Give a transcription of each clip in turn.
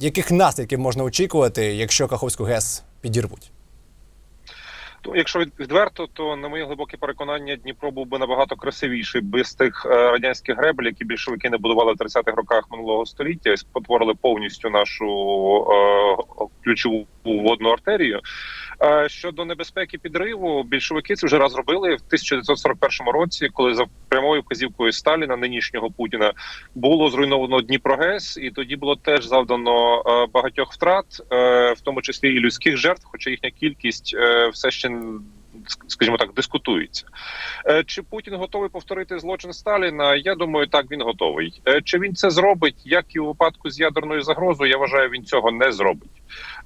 Яких наслідків можна очікувати, якщо Каховську ГЕС підірвуть? Ну, якщо відверто, то на моє глибоке переконання Дніпро був би набагато красивіший без тих е, радянських гребель, які більшовики не будували в 30-х роках минулого століття, і спотворили повністю нашу е, ключову водну артерію. Е, щодо небезпеки підриву, більшовики це вже раз робили в 1941 році, коли за прямою вказівкою Сталіна, нинішнього Путіна, було зруйновано Дніпрогес, і тоді було теж завдано е, багатьох втрат, е, в тому числі і людських жертв, хоча їхня кількість все ще скажімо так дискутується. Е, Чи Путін готовий повторити злочин Сталіна? Я думаю, так він готовий. Е, Чи він це зробить, як і у випадку з ядерною загрозою? Я вважаю, він цього не зробить.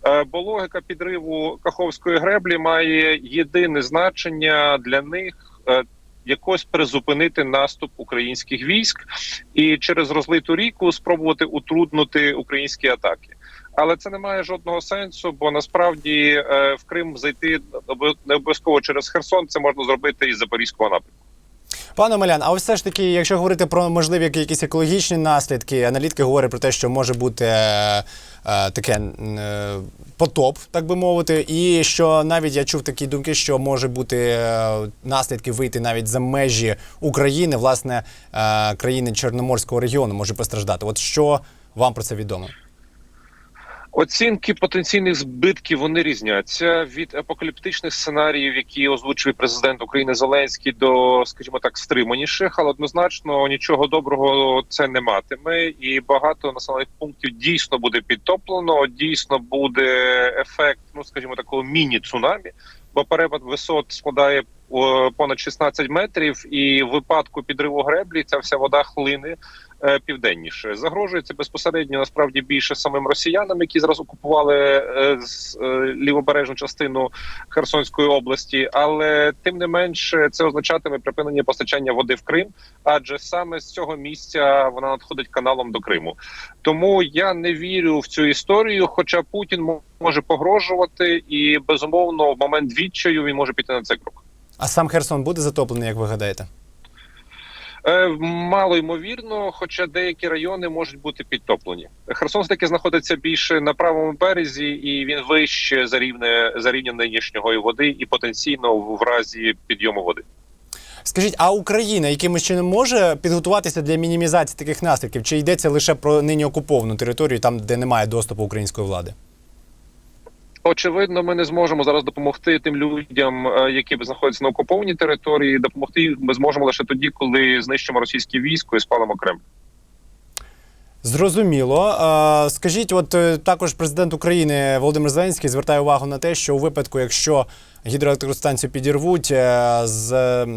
Е, Бо логіка підриву Каховської греблі має єдине значення для них. Якось призупинити наступ українських військ і через розлиту ріку спробувати утруднити українські атаки. Але це не має жодного сенсу, бо насправді е, в Крим зайти не обов'язково через Херсон. Це можна зробити із Запорізького напрямку. Пане Омелян, а ось все ж таки, якщо говорити про можливі якісь екологічні наслідки, аналітики говорять про те, що може бути е, е, таке е, потоп, так би мовити, і що навіть я чув такі думки, що може бути е, наслідки вийти навіть за межі України, власне, е, країни Чорноморського регіону може постраждати. От що вам про це відомо? Оцінки потенційних збитків вони різняться від апокаліптичних сценаріїв, які озвучує президент України Зеленський, до, скажімо так, стриманіших, але однозначно нічого доброго це не матиме, і багато населених пунктів дійсно буде підтоплено. Дійсно буде ефект, ну скажімо, такого міні-цунамі, бо перепад висот складає понад 16 метрів, і в випадку підриву греблі ця вся вода хлине е, південніше. Загрожує це безпосередньо насправді більше самим росіянам, які зараз окупували е, е, лівобережну частину Херсонської області. Але тим не менше це означатиме припинення постачання води в Крим, адже саме з цього місця вона надходить каналом до Криму. Тому я не вірю в цю історію. Хоча Путін може погрожувати, і безумовно в момент відчаю він може піти на цей крок. А сам Херсон буде затоплений, як ви гадаєте? Е, Мало ймовірно, хоча деякі райони можуть бути підтоплені. Херсон таки знаходиться більше на правому березі, і він вище за рівне за рівнем нинішньої води, і потенційно в разі підйому води. Скажіть, а Україна якимось чином може підготуватися для мінімізації таких наслідків? Чи йдеться лише про нині окуповану територію, там де немає доступу української влади? Очевидно, ми не зможемо зараз допомогти тим людям, е, які знаходяться на окупованій території. Допомогти ми зможемо лише тоді, коли знищимо російське військо і спалимо Крим. Зрозуміло. Скажіть, от е, також президент України Володимир Зеленський звертає увагу на те, що у випадку, якщо гідроелектростанцію підірвуть, е,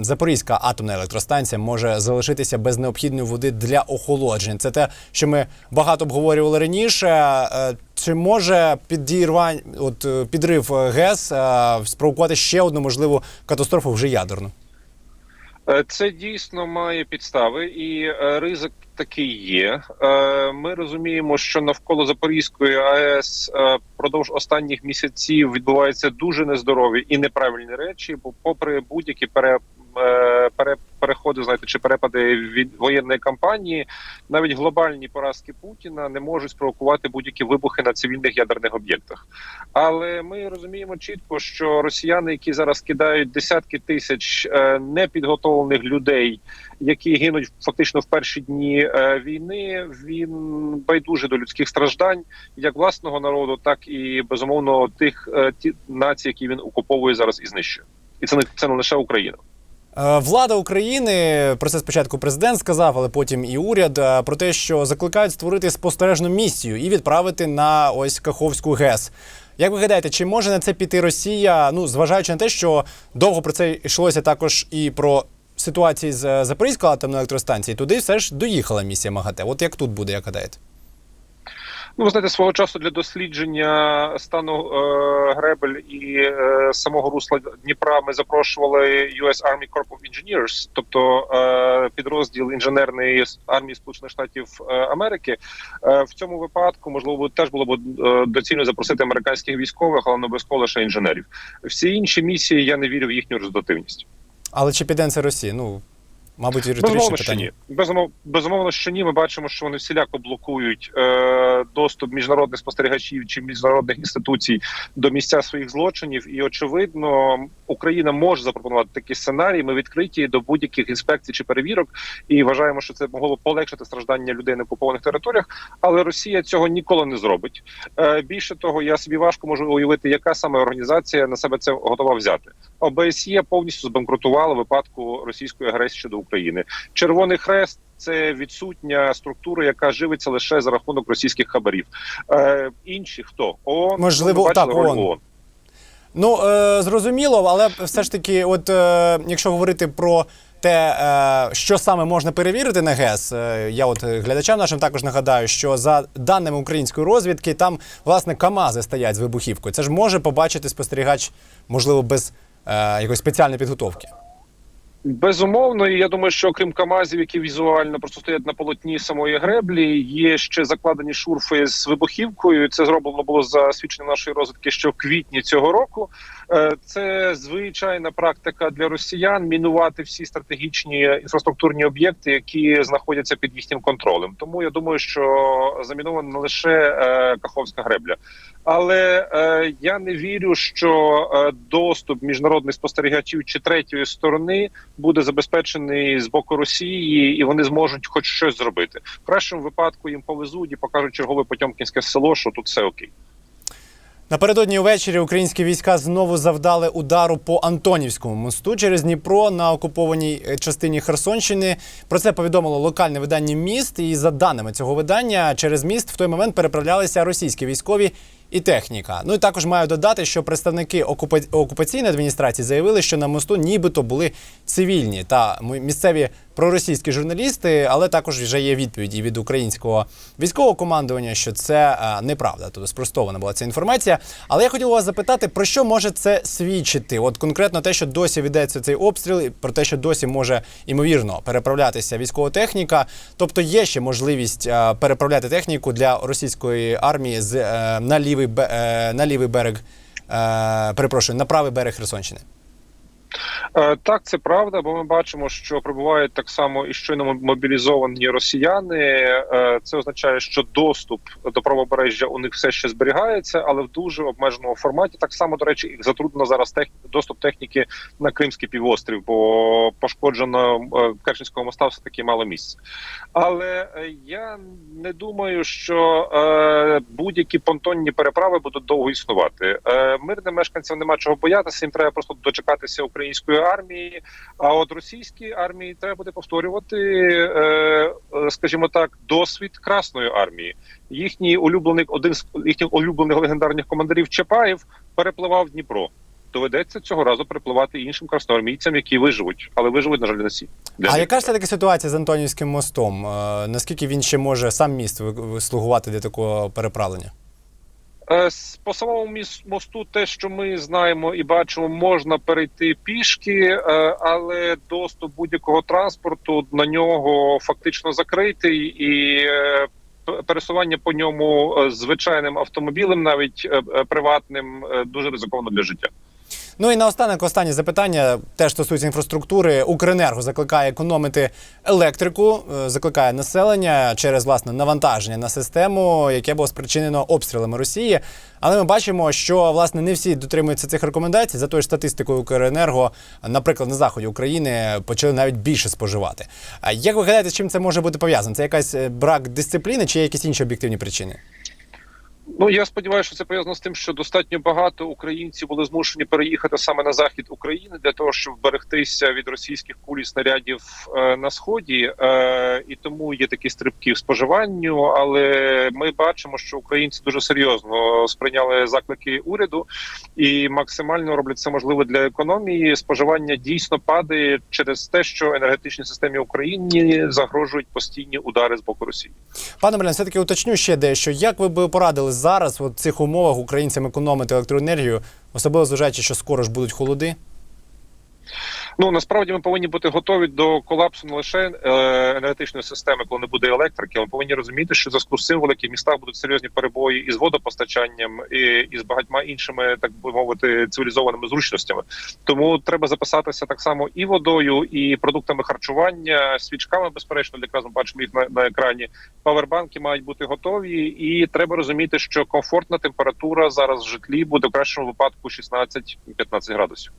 Запорізька атомна електростанція може залишитися без необхідної води для охолодження. Це те, що ми багато обговорювали раніше. Е, Чи може підірвань, от підрив ГЕС спровокувати ще одну можливу катастрофу вже ядерну? Е, Це дійсно має підстави, і е, ризик такий є. Е, Ми розуміємо, що навколо Запорізької АЕС впродовж останніх місяців відбуваються дуже нездорові і неправильні речі. Бо, попри будь-які пере, е, переходи, знаєте, чи перепади від воєнної кампанії, навіть глобальні поразки Путіна не можуть спровокувати будь-які вибухи на цивільних ядерних об'єктах. Але ми розуміємо чітко, що росіяни, які зараз кидають десятки тисяч е, непідготовлених людей, які гинуть фактично в перші дні е, війни, він байдуже до людських страждань, як власного народу, так і безумовно тих ті націй, які він окуповує зараз і знищує. І це не це не лише Україна. Е, Влада України про це спочатку президент сказав, але потім і уряд е, про те, що закликають створити спостережну місію і відправити на ось Каховську ГЕС. Як ви гадаєте, чи може на це піти Росія? Ну зважаючи на те, що довго про це йшлося також і про ситуації з Запорізькою атомною електростанцією, туди все ж доїхала місія МАГАТЕ. От як тут буде, як гадаєте? Ну, ви знаєте, свого часу для дослідження стану е, гребель і е, самого русла Дніпра ми запрошували US Army Corps of Engineers, тобто е, підрозділ інженерної армії Сполучених Штатів е, Америки. Е, в цьому випадку можливо теж було б е, доцільно запросити американських військових, але не обов'язково лише інженерів. Всі інші місії я не вірю в їхню результативність. Але чи піде це Росія? Ну Мабуть, риторичне Безумовно, що ні. Безумов, безумовно, що ні. Ми бачимо, що вони всіляко блокують е, доступ міжнародних спостерігачів чи міжнародних інституцій до місця своїх злочинів. І очевидно, Україна може запропонувати такі сценарії. Ми відкриті до будь-яких інспекцій чи перевірок, і вважаємо, що це могло полегшити страждання людей на окупованих територіях. Але Росія цього ніколи не зробить. Е, більше того, я собі важко можу уявити, яка саме організація на себе це готова взяти. ОБСЄ повністю збанкрутувала випадку російської агресії щодо України. Червоний хрест. Це відсутня структура, яка живиться лише за рахунок російських хабарів. Е, інші хто ООН, Можливо, бачили так, ООН. ООН. Ну е, зрозуміло, але все ж таки, от е, якщо говорити про те, е, що саме можна перевірити на ГЕС, е, я от глядачам нашим також нагадаю, що за даними української розвідки, там власне КАМАЗи стоять з вибухівкою. Це ж може побачити спостерігач, можливо, без е, якоїсь спеціальної підготовки. Безумовно, і я думаю, що окрім Камазів, які візуально просто стоять на полотні самої греблі, є ще закладені шурфи з вибухівкою. Це зроблено було за свідченням нашої розвідки ще в квітні цього року. Е, Це звичайна практика для росіян мінувати всі стратегічні інфраструктурні об'єкти, які знаходяться під їхнім контролем. Тому я думаю, що замінована не лише е, Каховська гребля, але е, я не вірю, що е, доступ міжнародних спостерігачів чи третьої сторони буде забезпечений з боку Росії, і вони зможуть хоч щось зробити. В кращому випадку їм повезуть і покажуть чергове Потьомкінське село, що тут все окей. Напередодні увечері українські війська знову завдали удару по Антонівському мосту через Дніпро на окупованій е, частині Херсонщини. Про це повідомило локальне видання міст. І за даними цього видання, через міст в той момент переправлялися російські військові і техніка. Ну і також маю додати, що представники окупа- окупаційної адміністрації заявили, що на мосту нібито були цивільні та місцеві проросійські журналісти, але також вже є відповіді від українського військового командування, що це е, неправда. Тобто спростована була ця інформація. Але я хотів вас запитати, про що може це свідчити? От конкретно те, що досі ведеться цей обстріл, про те, що досі може імовірно переправлятися військова техніка. Тобто є ще можливість е, переправляти техніку для російської армії з е, на лівий на лівий берег. Перепрошую, на правий берег Херсонщини. Е, Так, це правда, бо ми бачимо, що прибувають так само і щойно мобілізовані росіяни. Е, Це означає, що доступ до правобережжя у них все ще зберігається, але в дуже обмеженому форматі. Так само, до речі, їх затруднено зараз тех... доступ техніки на Кримський півострів, бо пошкоджено е, Керченського моста все таки мало місця. Але я не думаю, що будь-які понтонні переправи будуть довго існувати. Мирним мешканцям нема чого боятися. Їм треба просто дочекатися української армії. А от російській армії треба буде повторювати, е, е, скажімо так, досвід Красної армії. Їхній улюблений один з їхніх улюблених легендарних командирів Чапаєв перепливав Дніпро. Доведеться цього разу перепливати іншим красноармійцям, які виживуть, але виживуть на жаль не всі. Для А них. яка ж все таки ситуація з Антонівським мостом? Е, Наскільки він ще може сам міст слугувати для такого переправлення? Е, По самому мосту, те, що ми знаємо і бачимо, можна перейти пішки, е, але доступ будь-якого транспорту на нього фактично закритий, і е, пересування по ньому звичайним автомобілем, навіть приватним, дуже ризиковано для життя. Ну і наостанок останнє запитання теж стосується інфраструктури. Укренерго закликає економити електрику, е, закликає населення через власне навантаження на систему, яке було спричинено обстрілами Росії. Але ми бачимо, що власне не всі дотримуються цих рекомендацій. За тою ж статистикою Укренерго, наприклад, на заході України почали навіть більше споживати. Як ви гадаєте, з чим це може бути пов'язано? Це якась е, брак дисципліни чи є якісь інші об'єктивні причини? Ну я сподіваюся, що це пов'язано з тим, що достатньо багато українців були змушені переїхати саме на захід України для того, щоб вберегтися від російських куль і снарядів е, на сході, е, і тому є такі стрибки в споживанню. Але ми бачимо, що українці дуже серйозно сприйняли заклики уряду і максимально роблять це можливе для економії. Споживання дійсно падає через те, що енергетичній системі України загрожують постійні удари з боку Росії. Пане Малян, все-таки уточню ще дещо. Як ви б порадили зараз в цих умовах українцям економити електроенергію, особливо зважаючи, що скоро ж будуть холоди? Ну насправді ми повинні бути готові до колапсу не лише е, енергетичної системи, коли не буде електрики. Ми повинні розуміти, що в зв'язку з цим великих містах будуть серйозні перебої із водопостачанням і, і з багатьма іншими, так би мовити, цивілізованими зручностями. Тому треба записатися так само і водою, і продуктами харчування, свічками, безперечно, для ми бачимо їх на, на екрані. Павербанки мають бути готові, і треба розуміти, що комфортна температура зараз в житлі буде в кращому випадку 16-15 градусів.